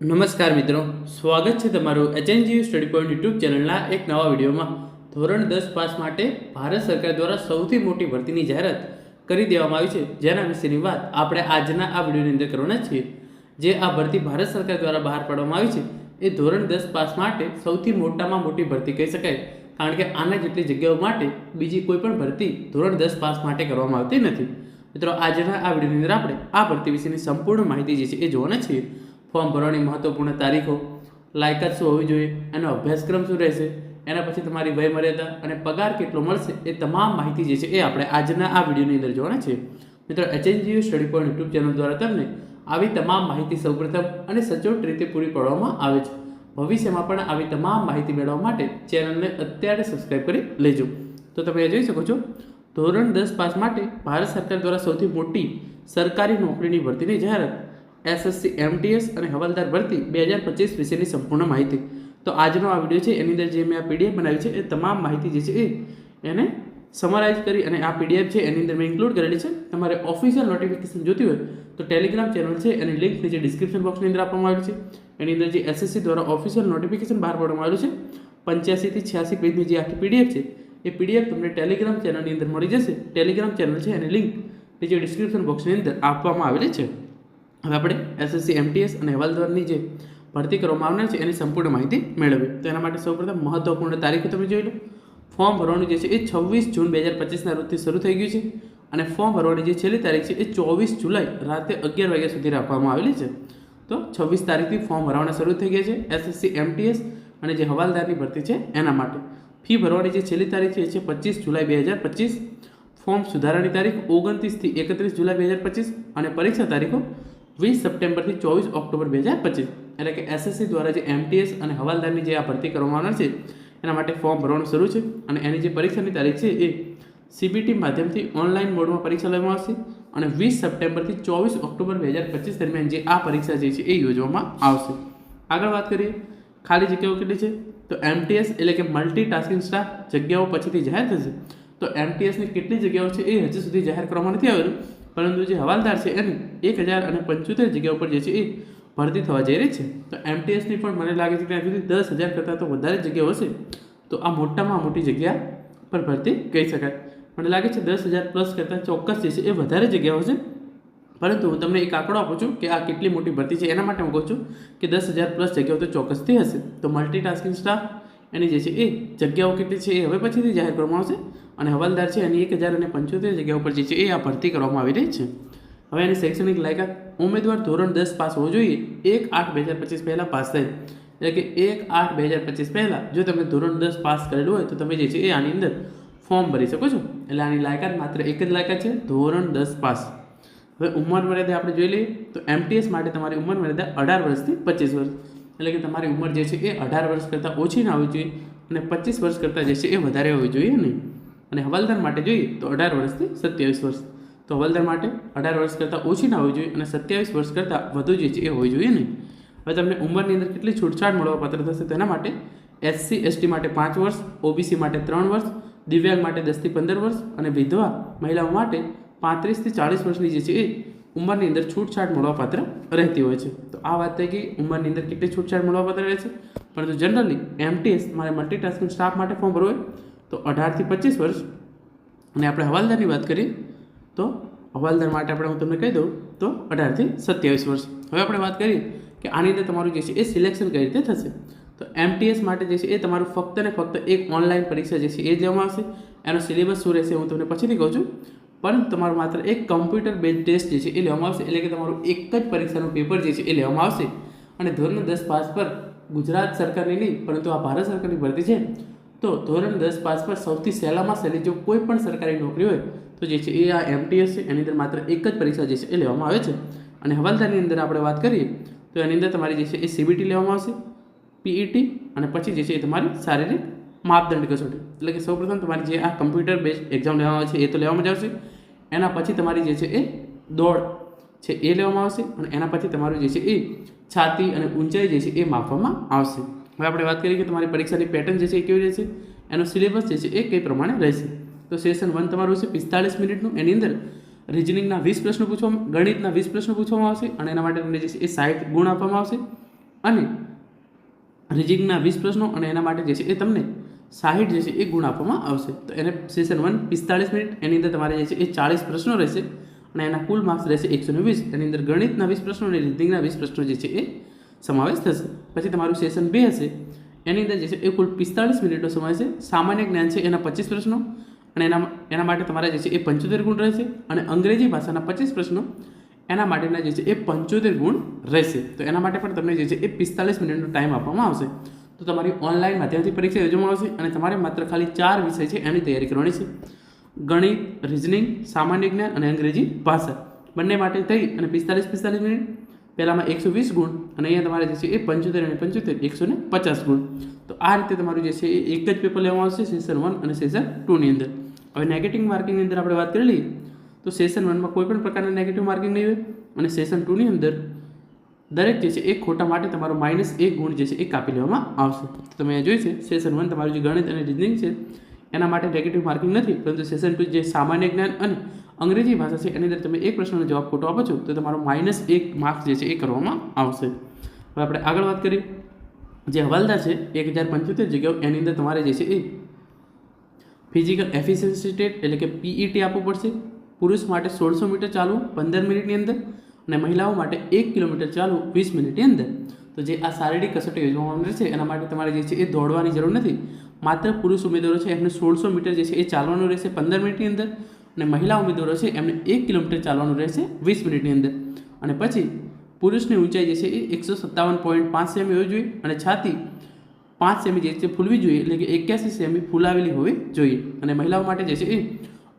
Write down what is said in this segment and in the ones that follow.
નમસ્કાર મિત્રો, સ્વાગત છે તમારું એચએનજી સ્ટડી પોઈન્ટ યુટ્યુબ ચેનલના એક નવા વિડીયોમાં. ધોરણ દસ પાસ માટે ભારત સરકાર દ્વારા સૌથી મોટી ભરતીની જાહેરાત કરી દેવામાં આવી છે, જેના વિશેની વાત આપણે આજના આ વિડીયોની અંદર કરવાના છીએ. જે આ ભરતી ભારત સરકાર દ્વારા બહાર પાડવામાં આવી છે, એ ધોરણ દસ પાસ માટે સૌથી મોટામાં મોટી ભરતી કહી શકાય. કારણ કે આના જેટલી જગ્યાઓ માટે બીજી કોઈ પણ ભરતી ધોરણ દસ પાસ માટે કરવામાં આવતી નથી. મિત્રો, આજના આ વિડીયોની અંદર આપણે આ ભરતી વિશેની સંપૂર્ણ માહિતી જે છે એ જોવાના છીએ. ફોર્મ ભરવાની મહત્વપૂર્ણ તારીખો, લાયકાત શું હોવી જોઈએ, એનો અભ્યાસક્રમ શું રહેશે, એના પછી તમારી વયમર્યાદા અને પગાર કેટલો મળશે, એ તમામ માહિતી જે છે એ આપણે આજના આ વિડીયોની અંદર જોવાના છે. મિત્રો HNGU study point YouTube channel દ્વારા તમને આવી તમામ માહિતી સૌપ્રથમ અને સચોટ રીતે પૂરી પાડવામાં આવે છે. ભવિષ્યમાં પણ આવી તમામ માહિતી મેળવવા માટે ચેનલને અત્યારે સબસ્ક્રાઇબ કરી લેજો. તો તમે એ જોઈ શકો છો, ધોરણ દસ પાસ માટે ભારત સરકાર દ્વારા સૌથી મોટી સરકારી નોકરીની ભરતીની જાહેરાત એસએસસી એમટીએસ અને હવાલદાર ભરતી બે હજાર પચીસ વિશેની સંપૂર્ણ માહિતી. તો આજનો આ વીડિયો છે, એની અંદર જે મેં આ પીડીએફ બનાવી છે, એ તમામ માહિતી જે છે એ એને સમરાઇઝ કરી અને આ પીડીએફ છે, એની અંદર મેં ઇન્ક્લુડ કરેલી છે. તમારે ઓફિશિયલ નોટિફિકેશન જોતી હોય તો ટેલિગ્રામ ચેનલ છે, એની લિંક નીચે ડિસ્ક્રિપ્શન બોક્સની અંદર આપવામાં આવી છે. એની અંદર જે એસએસસી દ્વારા ઓફિશિયલ નોટિફિકેશન બહાર પાડવામાં આવ્યું છે. પંચ્યાસીથી છ્યાસી પેજની જે આખી પીડીએફ છે, એ પીડીએફ તમને ટેલિગ્રામ ચેનલની અંદર મળી જશે. ટેલિગ્રામ ચેનલ છે, એની લિંક નીચે ડિસ્ક્રિપ્શન બોક્સની અંદર આપવામાં આવેલી છે. હવે આપણે એસએસસી એમટીએસ અને હવાલદારની જે ભરતી કરવામાં આવનાર છે, એની સંપૂર્ણ માહિતી મેળવી તો એના માટે સૌપ્રથમ મહત્વપૂર્ણ તારીખો તમે જોઈ લો. ફોર્મ ભરવાનું જે છે, એ છવ્વીસ જૂન બે હજાર પચીસના રોજથી શરૂ થઈ ગયું છે અને ફોર્મ ભરવાની જે છેલ્લી તારીખ છે, એ ચોવીસ જુલાઈ રાતે અગિયાર વાગ્યા સુધી રાખવામાં આવેલી છે. તો છવ્વીસ તારીખથી ફોર્મ ભરવાના શરૂ થઈ ગયા છે એસએસસી એમટીએસ અને જે હવાલદારની ભરતી છે, એના માટે. ફી ભરવાની જે છેલ્લી તારીખ છે, એ છે પચીસ જુલાઈ બે હજાર પચીસ. ફોર્મ સુધારાની તારીખ ઓગણત્રીસથી એકત્રીસ જુલાઈ બે હજાર પચીસ અને પરીક્ષા તારીખો વીસ સપ્ટેમ્બરથી ચોવીસ ઓક્ટોબર બે હજાર પચીસ. એટલે કે એસએસસી દ્વારા જે એમટીએસ અને હવાલદારની જે આ ભરતી કરવામાં આવનાર છે, એના માટે ફોર્મ ભરવાનું શરૂ છે અને એની જે પરીક્ષાની તારીખ છે એ સીબીટી માધ્યમથી ઓનલાઈન મોડમાં પરીક્ષા લેવામાં આવશે અને વીસ સપ્ટેમ્બરથી ચોવીસ ઓક્ટોબર બે હજાર પચીસ દરમિયાન જે આ પરીક્ષા જે છે એ યોજવામાં આવશે. આગળ વાત કરીએ, ખાલી જગ્યાઓ કેટલી છે? તો એમટીએસ એટલે કે મલ્ટી ટાસ્કિંગ સ્ટાફ જગ્યાઓ પછીથી જાહેર થશે. તો એમટીએસની કેટલી જગ્યાઓ છે એ હજી સુધી જાહેર કરવામાં નથી આવેલું. પરંતુ જે હવાલદાર છે એને એક હજાર અને પંચોતેર જગ્યાઓ પર જે છે એ ભરતી થવા જઈ રહી છે. તો એમટીએસની પણ મને લાગે છે કે ત્યાં સુધી દસ હજાર કરતાં તો વધારે જગ્યાઓ હશે. તો આ મોટામાં મોટી જગ્યા પર ભરતી કહી શકાય. મને લાગે છે દસ હજાર પ્લસ કરતાં ચોક્કસ જે છે એ વધારે જગ્યાઓ છે પરંતુ હું તમને એક આંકડો આપું છું કે આ કેટલી મોટી ભરતી છે એના માટે હું કહું છું કે દસ હજાર પ્લસ જગ્યાઓ તો ચોક્કસથી હશે. તો મલ્ટીટાસ્કિંગ સ્ટાફ એની જે છે એ જગ્યાઓ કેટલી છે એ હવે પછીથી જાહેર કરવામાં આવશે. અને હવાલદાર છે એની એક હજાર અને પંચોતેર જગ્યા ઉપર જે છે એ આ ભરતી કરવામાં આવી રહી છે. હવે એની શૈક્ષણિક લાયકાત ઉમેદવાર ધોરણ દસ પાસ હોવો જોઈએ. એક આઠ બે હજાર પચીસ પહેલાં પાસ થાય. એટલે કે એક આઠ બે હજાર પચીસ પહેલાં જો તમે ધોરણ દસ પાસ કરેલું હોય તો તમે જે છે એ આની અંદર ફોર્મ ભરી શકો છો. એટલે આની લાયકાત માત્ર એક જ લાયકાત છે, ધોરણ દસ પાસ. હવે ઉંમર મર્યાદા આપણે જોઈ લઈએ તો એમટીએસ માટે તમારી ઉંમર મર્યાદા અઢાર વર્ષથી પચીસ વર્ષ. એટલે કે તમારી ઉંમર જે છે એ અઢાર વર્ષ કરતાં ઓછી ના હોવી જોઈએ અને પચીસ વર્ષ કરતાં જે છે એ વધારે હોવી જોઈએ નહીં. અને હવાલદાર માટે જોઈએ તો અઢાર વર્ષથી સત્યાવીસ વર્ષ. તો હવાલદાર માટે અઢાર વર્ષ કરતાં ઓછી ના હોવી જોઈએ અને સત્યાવીસ વર્ષ કરતાં વધુ જે છે એ હોવી જોઈએ નહીં. હવે તમને ઉંમરની અંદર કેટલી છૂટછાટ મળવા પાત્ર થશે તેના માટે એસસી, એસટી માટે પાંચ વર્ષ, ઓબીસી માટે ત્રણ વર્ષ, દિવ્યાંગ માટે દસથી પંદર વર્ષ અને વિધવા મહિલાઓ માટે પાંત્રીસથી ચાળીસ વર્ષની જે છે એ ઉંમરની અંદર છૂટછાટ મળવાપાત્ર રહેતી હોય છે. તો આ વાત થઈ ગઈ. ઉંમરની અંદર કેટલી છૂટછાટ મળવા પાત્ર રહે છે? પરંતુ જનરલી એમટીએસ મારે મલ્ટીટાસ્કિંગ સ્ટાફ માટે ફોર્મ ભરવું હોય તો અઢારથી પચીસ વર્ષ. અને આપણે હવાલદારની વાત કરીએ તો હવાલદાર માટે આપણે હું તમને કહી દઉં તો અઢારથી સત્યાવીસ વર્ષ. હવે આપણે વાત કરીએ કે આની અંદર તમારું જે છે એ સિલેક્શન કઈ રીતે થશે? તો એમટીએસ માટે જે છે એ તમારું ફક્ત ને ફક્ત એક ઓનલાઈન પરીક્ષા જે છે એ જ લેવામાં આવશે. એનો સિલેબસ શું રહેશે હું તમને પછીથી કહું છું. પરંતુ તમારું માત્ર એક કમ્પ્યુટર બેઝ ટેસ્ટ જે છે એ લેવામાં આવશે. એટલે કે તમારું એક જ પરીક્ષાનું પેપર જે છે એ લેવામાં આવશે. અને ધોરણ દસ પાસ પર ગુજરાત સરકારની નહીં, પરંતુ આ ભારત સરકારની ભરતી છે. તો ધોરણ દસ પાસ પર સૌથી સહેલામાં સહેલી જો કોઈ પણ સરકારી નોકરી હોય, તો જે છે એ આ એમટીએસ છે. એની અંદર માત્ર એક જ પરીક્ષા જે છે એ લેવામાં આવે છે. અને હવાલદારની અંદર આપણે વાત કરીએ, તો એની અંદર તમારી જે છે એ સીબીટી લેવામાં આવશે પીઈટી અને પછી જે છે એ તમારી શારીરિક માપદંડ કસોટી એટલે. કે સૌપ્રથમ તમારી જે આ કમ્પ્યુટર બેઝ એક્ઝામ લેવામાં આવે છે એ તો લેવામાં આવશે. એના પછી તમારી જે છે એ દોડ છે એ લેવામાં આવશે અને એના પછી તમારું જે છે એ છાતી અને ઊંચાઈ જે છે એ માપવામાં આવશે. હવે આપણે વાત કરીએ કે તમારી પરીક્ષાની પેટર્ન જે છે એ કેવી રહેશે? એનો સિલેબસ જે છે એ કઈ પ્રમાણે રહેશે? તો સેશન વન તમારું છે પિસ્તાળીસ મિનિટનું. એની અંદર રિઝનિંગના વીસ પ્રશ્નો પૂછવામાં ગણિતના વીસ પ્રશ્નો પૂછવામાં આવશે અને એના માટે તમને જે છે એ સાઠ ગુણ આપવામાં આવશે. અને રિજિંગના વીસ પ્રશ્નો અને એના માટે જે છે એ તમને સાહીઠ જે છે એ ગુણ આપવામાં આવશે. તો એને સેશન વન પિસ્તાળીસ મિનિટ, એની અંદર તમારે જે છે એ ચાળીસ પ્રશ્નો રહેશે અને એના કુલ માર્ક્સ રહેશે એકસો ને વીસ. એની અંદર ગણિતના વીસ પ્રશ્નો અને રીડિંગના વીસ પ્રશ્નો જે છે એ સમાવેશ થશે. પછી તમારું સેશન બે હશે. એની અંદર જે છે એ કુલ પિસ્તાળીસ મિનિટનો સમય છે. સામાન્ય જ્ઞાન છે એના પચીસ પ્રશ્નો અને એના એના માટે તમારા જે છે એ પંચોતેર ગુણ રહેશે અને અંગ્રેજી ભાષાના પચીસ પ્રશ્નો એના માટેના જે છે એ પંચોતેર ગુણ રહેશે. તો એના માટે પણ તમને જે છે એ પિસ્તાલીસ મિનિટનો ટાઈમ આપવામાં આવશે. તો તમારી ઓનલાઈન માધ્યમથી પરીક્ષા યોજવામાં આવશે અને તમારે માત્ર ખાલી ચાર વિષય છે એની તૈયારી કરવાની છે. ગણિત રિઝનિંગ સામાન્ય જ્ઞાન અને અંગ્રેજી ભાષા. બંને માટે થઈ અને પિસ્તાલીસ પિસ્તાલીસ મિનિટ. પહેલાંમાં એકસો વીસ ગુણ અને અહીંયા તમારે જે છે એ પંચોતેર અને પંચોતેર, એકસો ને પચાસ ગુણ. તો આ રીતે તમારું જે છે એ એક જ પેપર લેવામાં આવશે સેશન વન અને સેશન ટુની અંદર. હવે નેગેટિવ માર્કિંગની અંદર આપણે વાત કરી લઈએ. તો સેશન વનમાં કોઈ પણ પ્રકારના નેગેટિવ માર્કિંગ નહીં હોય અને સેશન ટુની અંદર દરેક જે છે એ ખોટા માટે તમારો માઇનસ એક ગુણ જે છે એ કાપી લેવામાં આવશે. તો તમે જોઈ છે સેશન વન તમારું જે ગણિત અને રિઝનિંગ છે, એના માટે નેગેટિવ માર્કિંગ નથી, પરંતુ સેશન ટુ જે સામાન્ય જ્ઞાન અને અંગ્રેજી ભાષા છે, એની અંદર તમે એક પ્રશ્નનો જવાબ ખોટો આપો છો, તો તમારો માઇનસ એક માર્ક્સ જે છે એ કરવામાં આવશે. હવે આપણે આગળ વાત કરીએ. જે હવાલદાર છે, એક હજાર પંચોતેર જગ્યાઓ, એની અંદર તમારે જે છે એ ફિઝિકલ એફિશિયન્સી ટેટ એટલે કે પીઈટી આપવું પડશે. પુરુષ માટે સોળસો મીટર ચાલવું, પંદર મિનિટની અંદર અને મહિલાઓ માટે એક કિલોમીટર ચાલવું વીસ મિનિટની અંદર. તો જે આ શારીરિક કસોટી યોજવામાં રહેશે એના માટે તમારે જે છે એ દોડવાની જરૂર નથી. માત્ર પુરુષ ઉમેદવારો છે, એમને સોળસો મીટર જે છે એ ચાલવાનું રહેશે પંદર મિનિટની અંદર અને મહિલા ઉમેદવારો છે, એમને એક કિલોમીટર ચાલવાનું રહેશે વીસ મિનિટની અંદર. અને પછી પુરુષની ઊંચાઈ જે છે એ એકસો સત્તાવન પોઈન્ટ પાંચ સેમી હોવી જોઈએ અને છાતી પાંચ સેમી જે છે ફૂલવી જોઈએ, એટલે કે એક્યાસી સેમી ફૂલાવેલી હોવી જોઈએ. અને મહિલાઓ માટે જે છે એ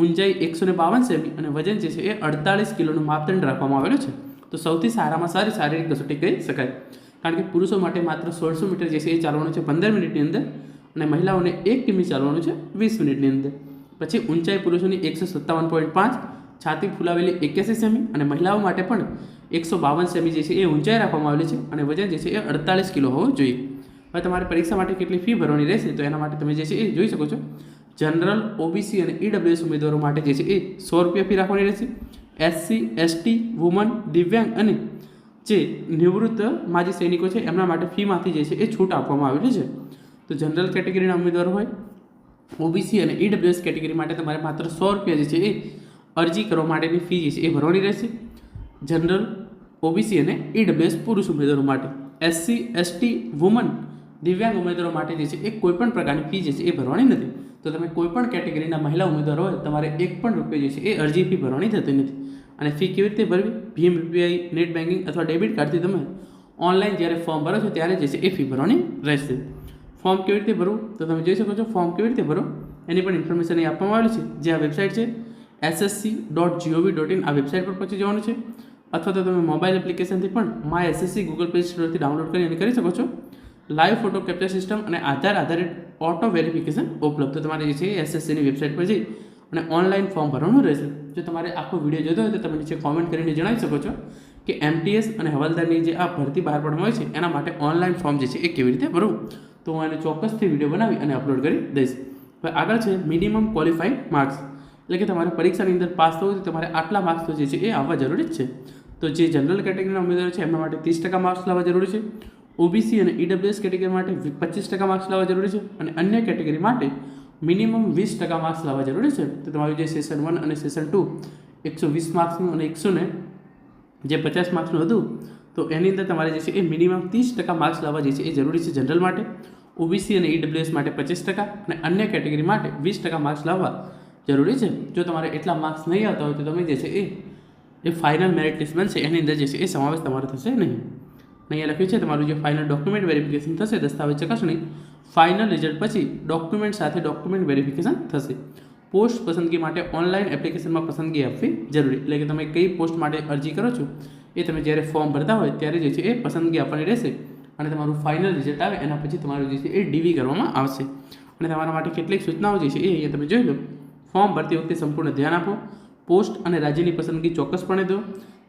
ઊંચાઈ એકસો ને બાવન સેમી અને વજન જે છે એ અડતાલીસ કિલોનું માપદંડ રાખવામાં આવેલું છે. તો સૌથી સારામાં સારી શારીરિક કસોટી કહી શકાય. કારણ કે પુરુષો માટે માત્ર સોળસો મીટર જે છે એ ચાલવાનું છે પંદર મિનિટની અંદર અને મહિલાઓને એક કિમી ચાલવાનું છે વીસ મિનિટની અંદર. પછી ઊંચાઈ પુરુષોની એકસો સત્તાવન પોઈન્ટ પાંચ, છાતી ફૂલાવેલી એક્યાસી સેમી અને મહિલાઓ માટે પણ એકસો બાવન સેમી જે છે એ ઊંચાઈ રાખવામાં આવેલી છે અને વજન જે છે એ અડતાલીસ કિલો હોવું જોઈએ. હવે તમારે પરીક્ષા માટે કેટલી ફી ભરવાની રહેશે તો એના માટે તમે જે છે એ જોઈ શકો છો. જનરલ ઓબીસી અને ઈડબ્લ્યુએસ ઉમેદવારો માટે જે છે એ સો રૂપિયા ફી રાખવાની રહેશે. એસસી એસટી વુમન દિવ્યાંગ અને જે નિવૃત્ત માજી સૈનિકો છે એમના માટે ફીમાંથી જે છે એ છૂટ આપવામાં આવેલી છે. તો જનરલ કેટેગરીના ઉમેદવારો હોય ઓબીસી અને ઈડબ્લ્યુએસ કેટેગરી માટે તમારે માત્ર સો રૂપિયા જે છે એ અરજી કરવા માટેની ફી જે છે એ ભરવાની રહેશે. જનરલ ઓબીસી અને ઈડબ્લ્યુએસ પુરુષ ઉમેદવારો માટે એસસી એસટી વુમન દિવ્યાંગ ઉમેદવારો માટે જે છે એ કોઈપણ પ્રકારની ફી જે છે એ ભરવાની નથી. તો તમે કોઈપણ કેટેગરીના મહિલા ઉમેદવારો હોય, તમારે એક પણ રૂપિયા જે છે એ અરજી ફી ભરવાની થતી નથી. અને ફી કેવી રીતે ભરવી? ભીમ યુપીઆઈ, નેટ બેન્કિંગ અથવા ડેબિટ કાર્ડથી તમે ઓનલાઈન જ્યારે ફોર્મ ભરો છો, ત્યારે જે છે એ ફી ભરવાની રહેશે. ફોર્મ કેવી રીતે ભરવું? તો તમે જોઈ શકો છો, ફોર્મ કેવી રીતે ભરો? એની પણ ઇન્ફોર્મેશન અહીં આપવામાં આવેલી છે. જે આ વેબસાઇટ છે, SSC dot gov dot in આ વેબસાઇટ પર પહોંચી જવાનું છે. અથવા તો તમે મોબાઈલ એપ્લિકેશનથી પણ માય એસએસસી ગૂગલ પ્લે સ્ટોરથી ડાઉનલોડ કરી અને કરી શકો છો. લાઈવ ફોટો કેપ્ચર સિસ્ટમ અને આધાર આધારિત ઓટો વેરિફિકેશન ઉપલબ્ધ. તમારે જે છે એસએસસીની વેબસાઇટ પર જઈ અને ઓનલાઈન ફોર્મ ભરવાનું રહેશે. જો તમારે આખો વીડિયો જોતો હોય તો તમે નીચે કોમેન્ટ કરીને જણાવી શકો છો કે એમટીએસ અને હવાલદારની જે આ ભરતી બહાર પાડવામાં હોય છે, એના માટે ઓનલાઈન ફોર્મ જે છે એ કેવી રીતે ભરવું? તો હું એને ચોક્કસથી વીડિયો બનાવી અને અપલોડ કરી દઈશ. હવે આગળ છે મિનિમમ ક્વોલિફાઈડ માર્ક્સ એટલે કે તમારે પરીક્ષાની અંદર પાસ થવું તો તમારે આટલા માર્ક્સ તો જે છે એ આવવા જરૂરી જ છે. તો જે જનરલ કેટેગરીના ઉમેદવારો છે, એમના માટે ત્રીસ ટકા માર્ક્સ લાવવા જરૂરી છે. ઓબીસી અને ઈડબ્લ્યુએસ કેટેગરી માટે પચીસ ટકા માર્ક્સ લાવવા જરૂરી છે અને અન્ય કેટેગરી માટે મિનિમમ વીસ ટકા માર્ક્સ લાવવા જરૂરી છે. તો તમારું જે સેશન વન અને સેશન ટુ એકસો વીસ માર્ક્સનું અને એકસો ને જે પચાસ માર્ક્સનું હતું, તો એની અંદર તમારે જે છે એ મિનિમમ ત્રીસ ટકા માર્ક્સ લાવવા જે છે એ જરૂરી છે જનરલ માટે. ઓબીસી અને ઈડબ્લ્યુએસ માટે પચીસ ટકા અને અન્ય કેટેગરી માટે વીસ ટકા માર્ક્સ લાવવા જરૂરી છે. જો તમારે એટલા માર્ક્સ નહીં આવતા હોય તો તમે જે છે એ એ ફાઇનલ મેરિટ લિસ્ટ બનશે. એની અંદર જે છે એ સમાવેશ તમારો થશે નહીં. અહીંયા લખ્યું છે, તમારું જે ફાઇનલ ડોક્યુમેન્ટ વેરિફિકેશન થશે, દસ્તાવેજ ચકાસણી ફાઇનલ રિઝલ્ટ પછી ડોક્યુમેન્ટ સાથે ડોક્યુમેન્ટ વેરિફિકેશન થશે. પોસ્ટ પસંદગી માટે ઓનલાઈન એપ્લિકેશનમાં પસંદગી આપવી જરૂરી. એટલે કે તમે કઈ પોસ્ટ માટે અરજી કરો છો, એ તમે જ્યારે ફોર્મ ભરતા હોય ત્યારે જે છે એ પસંદગી આપવાની રહેશે. અને તમારું ફાઇનલ રિઝલ્ટ આવે, એના પછી તમારું જે છે એ ડીવી કરવામાં આવશે. અને તમારા માટે કેટલીક સૂચનાઓ જે છે એ અહીંયા તમે જોઈ લો. ફોર્મ ભરતી વખતે સંપૂર્ણ ધ્યાન આપો. પોસ્ટ અને રાજ્યની પસંદગી ચોક્કસપણે દો.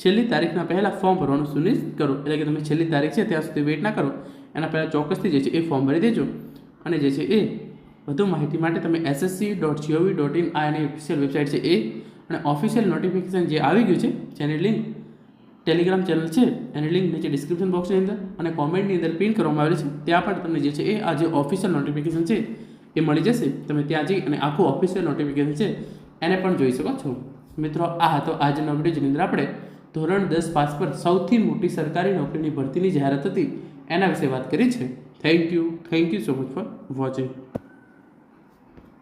છેલ્લી તારીખના પહેલાં ફોર્મ ભરવાનું સુનિશ્ચિત કરો. એટલે કે તમે છેલ્લી તારીખ છે ત્યાં સુધી વેઇટ ના કરો. એના પહેલાં ચોક્કસથી જે છે એ ફોર્મ ભરી દેજો. અને જે છે એ વધુ માહિતી માટે તમે SSC dot gov dot in આ એની ઓફિશિયલ વેબસાઇટ છે એ. અને ઓફિશિયલ નોટિફિકેશન જે આવી ગયું છે, જેની લિંક ટેલિગ્રામ ચેનલ છે, એની લિંક નીચે ડિસ્ક્રિપ્શન બોક્સની અંદર અને કોમેન્ટની અંદર પિન કરવામાં આવેલી છે. ત્યાં પણ તમને જે છે એ આ જે ઓફિશિયલ નોટિફિકેશન છે એ મળી જશે. તમે ત્યાં જઈ અને આખું ઓફિશિયલ નોટિફિકેશન છે એને પણ જોઈ શકો છો. મિત્રો, આ હતો આજનો વીડિયો જેની અંદર આપણે ધોરણ દસ પાસ પર સૌથી મોટી સરકારી નોકરીની ભરતીની જાહેરાત હતી. એના વિશે વાત કરી છે. Thank you thank you so much for watching